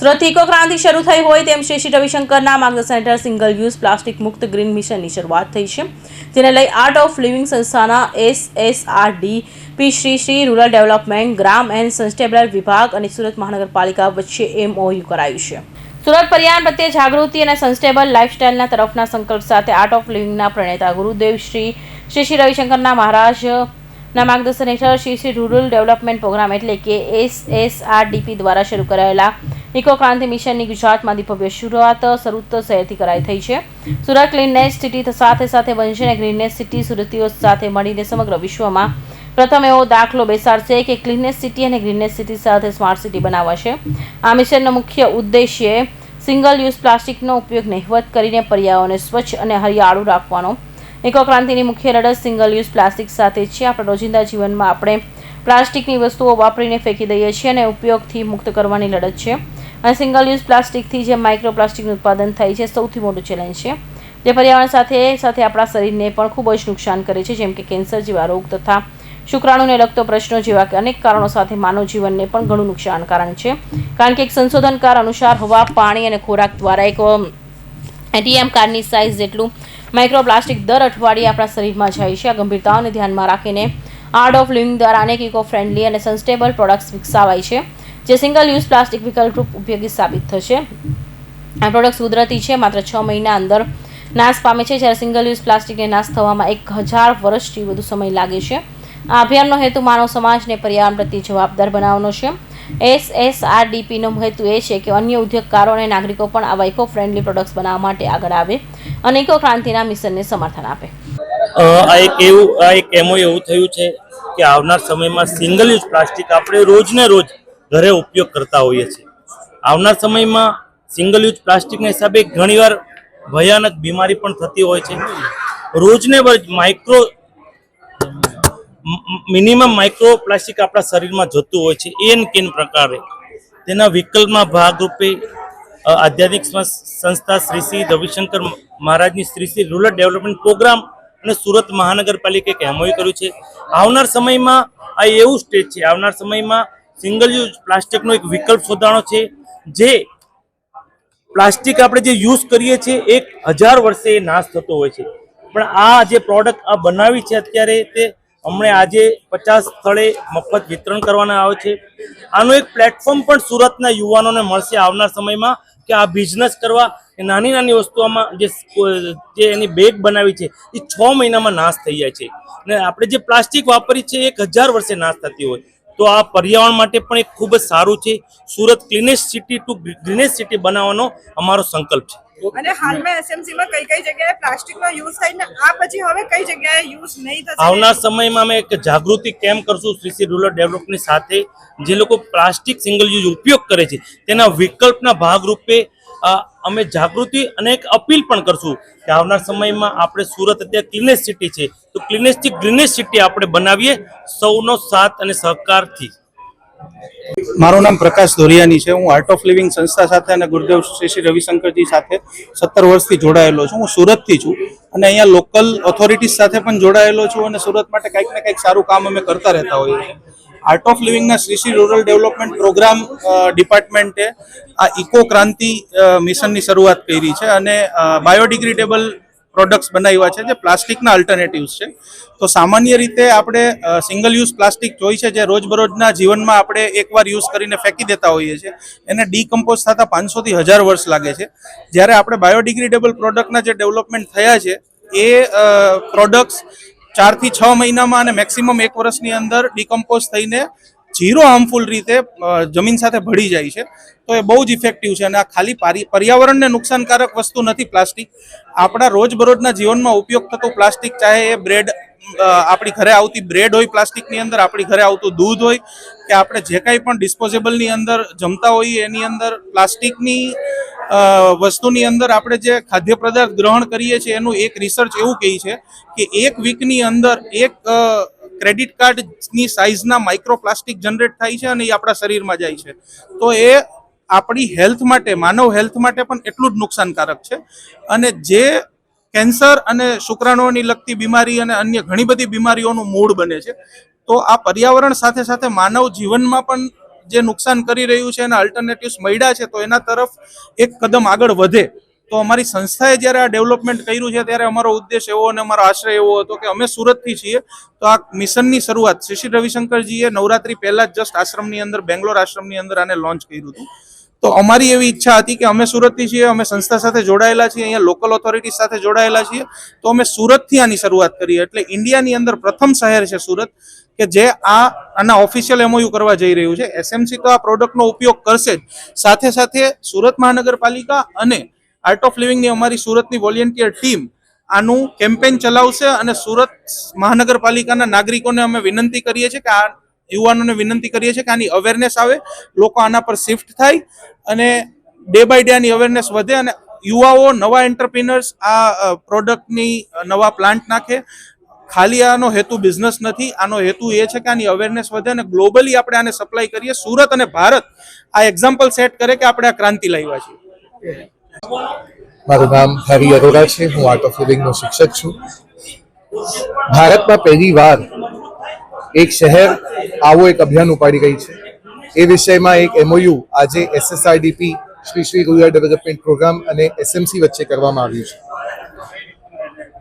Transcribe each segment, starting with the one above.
Surat eco ક્રાંતિ શરૂ થઈ હોય તેમ શ્રી શ્રી રવિશંકરના માર્ગદર્શન હેઠળ સિંગલ યુઝ પ્લાસ્ટિક મુક્ત ગ્રીન મિશનની શરૂઆત થઈ છે. જેને લઈ આર્ટ ઓફ લિવિંગ સંસ્થાના S S R D P Shri Shri rural development gram and સસ્ટેબલર વિભાગ અને સુરત મહાનગરપાલિકા વચ્ચે એમઓયુ કરાયું છે. સુરત પર્યાવરણ પ્રત્યે જાગૃતિ અને સસ્ટેબલ લાઇફસ્ટાઇલના તરફના સંકલ્પ સાથે આર્ટ ઓફ લિવિંગના પ્રણેતા ગુરુદેવ શ્રી શ્રી શ્રી રવિશંકરના મહારાજ ના માર્ગદર્શન હેઠળ Shri Shri rural development program એટલે કે એસ એસ આર ડીપી દ્વારા શરૂ કરાયેલા ઇકો ક્રાંતિ મિશનની ગુજરાતમાંથી ભવ્ય શરૂઆત, સરુત શહેરથી કરાઈ થઈ છે. સુરત ક્લીનનેસ સિટી સાથે સાથે બનશે અને ગ્રીનનેસ સિટી સુરતીઓ સાથે મળીને સમગ્ર વિશ્વમાં પ્રથમ એવો દાખલો બેસાડશે કે ક્લીનનેસ સિટી અને ગ્રીનનેસ સિટી સાથે સ્માર્ટ સિટી બનાવાશે. આ મિશનનો મુખ્ય ઉદ્દેશ્ય સિંગલ યુઝ પ્લાસ્ટિકનો ઉપયોગ નહિવત કરીને પર્યાવરણને સ્વચ્છ અને હરિયાળું રાખવાનો. ઇકો ક્રાંતિની મુખ્ય લડત સિંગલ યુઝ પ્લાસ્ટિક સાથે છે. આપણા રોજિંદા જીવનમાં આપણે પ્લાસ્ટિકની વસ્તુઓ વાપરીને ફેંકી દઈએ છીએ અને ઉપયોગથી મુક્ત કરવાની લડત છે. અને સિંગલ યુઝ પ્લાસ્ટિકથી જે માઇક્રો પ્લાસ્ટિકનું ઉત્પાદન થાય છે, સૌથી મોટું ચેલેન્જ છે. જે પર્યાવરણ સાથે સાથે આપણા શરીરને પણ ખૂબ જ નુકસાન કરે છે, જેમ કે કેન્સર જેવા રોગ તથા શુક્રાણુને લગતો પ્રશ્નો જેવા કે અનેક કારણો સાથે માનવ જીવનને પણ ઘણું નુકસાનકારક છે. કારણ કે એક સંશોધનકાર અનુસાર હવા, પાણી અને ખોરાક દ્વારા એક એટીએમ કાર્ડની સાઇઝ જેટલું માઇક્રોપ્લાસ્ટિક દર અઠવાડિયે આપણા શરીરમાં જાય છે. આ ગંભીરતાઓને ધ્યાનમાં રાખીને આર્ટ ઓફ લિવિંગ દ્વારા અનેક ઇકો ફ્રેન્ડલી અને સસ્ટેબલ પ્રોડક્ટ્સ વિકસાવાય છે. જે સિંગલ યુઝ પ્લાસ્ટિક વિકલ્પ ઉપયોગી સાબિત થશે. આ પ્રોડક્ટ્સ કુદરતી છે, માત્ર છ મહિના અંદર નાશ પામે છે. જ્યારે સિંગલ યુઝ પ્લાસ્ટિકને નાશ થવામાં એક હજાર વર્ષથી વધુ સમય લાગે છે. આ અભિયાનનો હેતુ માનવ સમાજને પર્યાવરણ પ્રત્યે જવાબદાર બનાવવાનો છે. એસ એસ આર ડીપીનો હેતુ એ છે કે અન્ય ઉદ્યોગકારો અને નાગરિકો પણ આવા ઇકો ફ્રેન્ડલી પ્રોડક્ટ્સ બનાવવા માટે આગળ આવે અને ઇકો ક્રાંતિના મિશનને સમર્થન આપે. આ એક એવું, આ એક એમો એવું થયું છે કે આવનાર સમયમાં સિંગલ યુઝ પ્લાસ્ટિક આપણે રોજ ને રોજ ઘરે ઉપયોગ કરતા હોઈએ છીએ. આવનાર સમયમાં સિંગલ યુઝ પ્લાસ્ટિકના હિસાબે ઘણીવાર ભયાનક બીમારી પણ થતી હોય છે. રોજને રોજ માઇક્રો મિનિમમ માઇક્રો પ્લાસ્ટિક આપણા શરીરમાં જતું હોય છે. એન કેન પ્રકારે. તેના વિકલ્પમાં ભાગરૂપે આધ્યાત્મિક સંસ- સંસ્થા શ્રી શ્રી રવિશંકર મહારાજની Shri Shri rural development program અને સુરત મહાનગરપાલિકાએ એક કર્યું છે. આવનાર સમયમાં આ એવું સ્ટેજ છે. આવનાર સમયમાં સિંગલ યુઝ પ્લાસ્ટિકનો એક વિકલ્પ શોધાણો છે, જે પ્લાસ્ટિક આપણે જે યુઝ કરીએ છીએ, એક હજાર વર્ષે એ નાશ થતો હોય છે. પણ આ જે પ્રોડક્ટ આ બનાવી છે અત્યારે તે હમણાં આજે પચાસ સ્થળે મફત વિતરણ કરવાના આવે છે. આનું એક પ્લેટફોર્મ પણ સુરતના યુવાનોને મળશે આવનાર સમયમાં કે આ બિઝનેસ કરવા નાની નાની વસ્તુઓમાં જે જે એની બેગ બનાવી છે, એ છ મહિનામાં નાશ થઈ જાય છે. અને આપણે જે પ્લાસ્ટિક વાપરી છે એક હજાર વર્ષે નાશ થતી હોય. તો આ પર્યાવરણ માટે પણ એક ખૂબ જ સારું છે. Surat cleanest city to greenest city બનાવવાનો અમારો સંકલ્પ છે. અને હાલમાં એસએમસી માં કઈ કઈ જગ્યાએ પ્લાસ્ટિક યુઝ થાય ને આ પછી હવે કઈ જગ્યાએ યુઝ નહીં થશે? આવનાર સમયમાં અમે એક જાગૃતિ કેમ્પ કરશું શ્રી શ્રી રૂરલ ડેવલપની સાથે. જે લોકો પ્લાસ્ટિક સિંગલ યુઝ ઉપયોગ કરે છે તેના વિકલ્પના ભાગરૂપે અમે જાગૃતિ અને એક અપીલ પણ કરશું કે આવનાર સમયમાં આપણે સુરત અત્યારે ક્લીનેસ્ટ સિટી છે. તો ક્લીનેસ્ટથી ગ્રીનેસ્ટ સિટી આપણે બનાવીએ સૌનો સાથ અને સહકારથી. મારું નામ પ્રકાશ ધોરિયાની છે. હું આર્ટ ઓફ લિવિંગ સંસ્થા સાથે અને ગુરુદેવ શ્રી શ્રી રવિશંકરજી સાથે સત્તર વર્ષથી જોડાયેલો છું. હું સુરતથી છું અને અહીંયા લોકલ ઓથોરિટીઝ સાથે પણ જોડાયેલો છું અને સુરત માટે કંઈક ને કંઈક સારું કામ અમે કરતા રહેતા હોઈએ છીએ. Art of લિવિંગના Sri Sri rural development programme ડિપાર્ટમેન્ટે આ ઇકો ક્રાંતિ મિશનની શરૂઆત કરી છે અને બાયોડિગ્રેડેબલ પ્રોડક્ટ્સ બનાવ્યા છે જે પ્લાસ્ટિકના અલ્ટરનેટિવ્સ છે. તો સામાન્ય રીતે આપણે સિંગલ યુઝ પ્લાસ્ટિક જોઈ છે જે રોજબરોજના જીવનમાં આપણે એકવાર યુઝ કરીને ફેંકી દેતા હોઈએ છીએ. એને ડીકમ્પોઝ થતાં પાંચસોથી હજાર વર્ષ લાગે છે. જ્યારે આપણે બાયોડિગ્રેડેબલ પ્રોડક્ટના જે ડેવલપમેન્ટ થયા છે, એ પ્રોડક્ટ્સ ચારથી છ મહિનામાં અને મેક્સિમમ એક વર્ષની અંદર ડીકમ્પોઝ થઈને ઝીરો હાર્મફુલ રીતે જમીન સાથે ભળી જાય છે. તો એ બહુ જ ઇફેક્ટિવ છે અને આ ખાલી પારી- પર્યાવરણને નુકસાનકારક વસ્તુ નથી પ્લાસ્ટિક. આપણા રોજબરોજના જીવનમાં ઉપયોગ થતું પ્લાસ્ટિક, ચાહે એ બ્રેડ આપણી ઘરે આવતી બ્રેડ હોય પ્લાસ્ટિકની અંદર, આપણી ઘરે આવતું દૂધ હોય, કે આપણે જે કાંઈ પણ ડિસ્પોઝેબલની અંદર જમતા હોઈએ, એની અંદર પ્લાસ્ટિકની વસ્તુની અંદર આપણે જે ખાદ્ય પદાર્થ ગ્રહણ કરીએ છીએ, એનું એક રિસર્ચ એવું કહે છે કે એક વીકની અંદર એક ક્રેડિટ કાર્ડની સાઇઝના માઇક્રોપ્લાસ્ટિક જનરેટ થાય છે અને એ આપણા શરીરમાં જાય છે. તો એ આપણી હેલ્થ માટે, માનવ હેલ્થ માટે પણ એટલું જ નુકસાનકારક છે. અને જે કેન્સર અને શુક્રાણુઓની લગતી બીમારી અને અન્ય ઘણી બધી બીમારીઓનું મૂળ બને છે. તો આ પર્યાવરણ સાથે સાથે માનવ જીવનમાં પણ જે નુકસાન કરી રહ્યું છે, એના અલ્ટરનેટિવ્સ મળ્યા છે, તો એના તરફ એક કદમ આગળ વધે. તો અમારી સંસ્થાએ જ્યારે આ ડેવલપમેન્ટ કર્યું છે, ત્યારે અમારો ઉદ્દેશ એવો અને અમારો આશ્રય એવો હતો કે અમે સુરતથી છીએ. તો આ મિશનની શરૂઆત શ્રી રવિશંકરજીએ નવરાત્રી પહેલા જ જસ્ટ આશ્રમની અંદર, બેંગ્લોર આશ્રમની અંદર આને લોન્ચ કર્યું હતું. તો અમારી એવી ઈચ્છા હતી કે અમે સુરતથી છીએ, અમે સંસ્થા સાથે જોડાયેલા છીએ, અહીંયા લોકલ ઓથોરિટી સાથે જોડાયેલા છીએ. તો અમે સુરતથી આની શરૂઆત કરીએ એટલે ઇન્ડિયાની અંદર પ્રથમ શહેર છે સુરત, કે જે આ આના ઓફિશિયલ એમઓયુ કરવા જઈ રહ્યું છે. એસએમસી તો આ પ્રોડક્ટનો ઉપયોગ કરશે જ. સાથે સાથે સુરત મહાનગરપાલિકા અને આર્ટ ઓફ લિવિંગની અમારી સુરતની વોલેન્ટિયર ટીમ આનું કેમ્પેન ચલાવશે અને સુરત મહાનગરપાલિકાના નાગરિકોને અમે વિનંતી કરીએ છીએ કે આ યુવાનોને વિનંતી કરીએ છીએ કે આની અવેરનેસ આવે, લોકો આના પર શિફ્ટ થાય અને ડે બાય ડે આની અવેરનેસ વધે અને યુવાઓ, નવા એન્ટરપ્રિનર્સ આ પ્રોડક્ટની નવા પ્લાન્ટ નાખે. ખાલી આનો હેતુ બિઝનેસ નથી, આનો હેતુ એ છે કે આની અવેરનેસ વધે અને ગ્લોબલી આપણે આને સપ્લાય કરીએ. સુરત અને ભારત આ એક્ઝામ્પલ સેટ કરે કે આપણે આ ક્રાંતિ લાવ્યા છીએ. મારું નામ હરી અરોરા છે. હું આર્ટ ઓફ લિવિંગનો શિક્ષક છું. ભારતમાં પહેલી વાર એક શહેર આવો એક અભિયાન ઉપાડી ગઈ છે. એ વિષયમાં એક એમઓયુ આજે SSRDP Sri Sri Gujarat development programme અને એસએમસી વચ્ચે કરવામાં આવ્યું છે.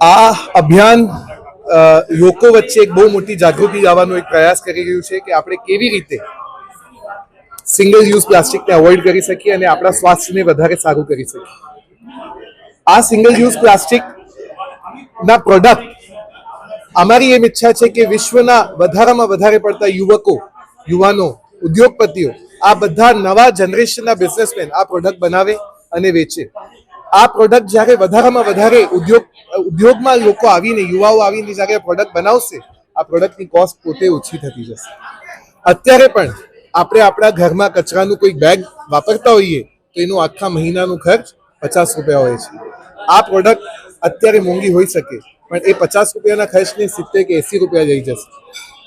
આ અભિયાન લોકો વચ્ચે એક બહુ મોટી જાગૃતિ લાવવાનો એક પ્રયાસ કરી રહ્યું છે કે આપણે કેવી રીતે સિંગલ યુઝ પ્લાસ્ટિકને અવોઇડ કરી શકીએ અને આપણા સ્વાસ્થ્યને વધારે સારું કરી શકીએ. આ સિંગલ યુઝ પ્લાસ્ટિક ના પ્રોડક્ટ અમારી એમ ઈચ્છા છે કે વિશ્વના વધારામાં વધારે પડતા યુવકો, યુવાનો, ઉદ્યોગપતિઓ, આ બધા નવા જનરેશનના બિઝનેસમેન આ પ્રોડક્ટ બનાવે અને વેચે. આ પ્રોડક્ટ જ્યારે વધારામાં વધારે ઉદ્યોગ, ઉદ્યોગમાં લોકો આવીને, યુવાઓ આવીને જ્યારે પ્રોડક્ટ બનાવશે, આ પ્રોડક્ટની કોસ્ટ પોતે ઓછી થતી જશે. અત્યારે પણ આપણે આપણા ઘરમાં કચરાનું કોઈ બેગ વાપરતા હોઈએ, તો એનું આખા મહિનાનું ખર્ચ પચાસ રૂપિયા હોય છે. આ પ્રોડક્ટ અત્યારે મોંઘી હોઈ શકે. પણ એ પચાસ રૂપિયાના ખર્ચને સિત્તેર કે એસી રૂપિયા જઈ જશે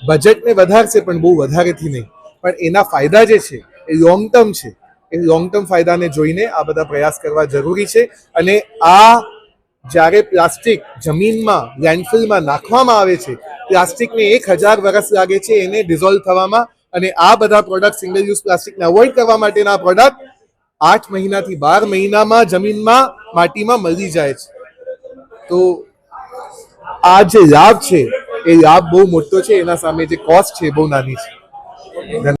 બજેટને વધારશે પણ બહુ વધારેથી નહીં. પણ એના ફાયદા જે છે, એ લોંગ ટર્મ છે. એ લોંગ ટર્મ ફાયદાને જોઈને આ બધા પ્રયાસ કરવા જરૂરી છે અને આ જ્યારે પ્લાસ્ટિક જમીનમાં લેન્ડફિલમાં નાખવામાં આવે છે, પ્લાસ્ટિકને એક હજાર વર્ષ લાગે છે એને ડિઝોલ્વ થવામાં અને આ બધા પ્રોડક્ટ સિંગલ યુઝ પ્લાસ્ટિકને અવોઇડ કરવા માટેના પ્રોડક્ટ આઠ મહિનાથી બાર મહિનામાં જમીનમાં, માટીમાં મળી જાય છે. તો આ જે લાભ છે, એ લાભ બહુ મોટો છે, એના સામે જે કોસ્ટ છે બહુ નાની છે.